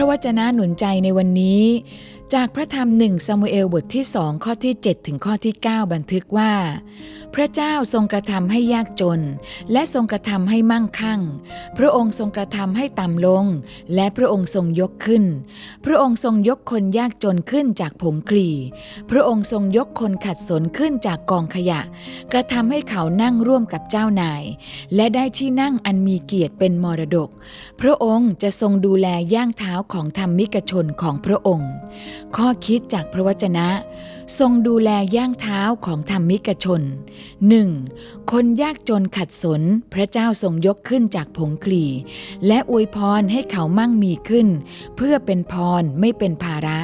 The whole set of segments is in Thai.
ระวจนะหนุนใจในวันนี้ จากพระธรรมหนึ่งซามูเอลบทที่สองข้อที่ 7 ถึงข้อที่ 9 บันทึกว่า พระเจ้าทรงกระทำให้ยากจน และทรงกระทำให้มั่งคั่ง พระองค์ทรงกระทำให้ต่ำลง และพระองค์ทรงยกขึ้น พระองค์ทรงยกคนยากจนขึ้นจากผงคลีพระองค์ทรงยกคนขัดสนขึ้นจากกองขยะ กระทำให้เขานั่งร่วมกับเจ้านาย และได้ที่นั่งอันมีเกียรติเป็นมรดก พระองค์จะทรงดูแลย่างเท้าของธรรมิกชนของพระองค์ข้อคิดจากพระวจนะ ทรงดูแลย่างเท้าของธรรมิกชน 1. คนยากจนขัดสน พระเจ้าทรงยกขึ้นจากผงคลี และอวยพรให้เขามั่งมีขึ้น เพื่อเป็นพรไม่เป็นภาระ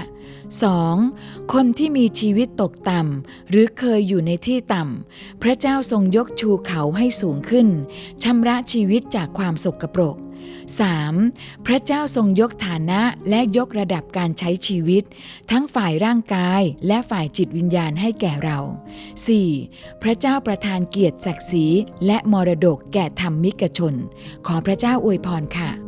2. คนที่มีชีวิตตกต่ำหรือเคยอยู่ในที่ต่ำ พระเจ้าทรงยกชูเขาให้สูงขึ้นชำระชีวิตจากความสกปรก 3. พระเจ้าทรงยกฐานะและยกระดับการใช้ชีวิต ทั้งฝ่ายร่างกายและฝ่ายจิตวิญญาณให้แก่เรา 4. พระเจ้าประทานเกียรติศักดิ์ศรีและมรดกแก่ธรรมิกชน ขอพระเจ้าอวยพรค่ะ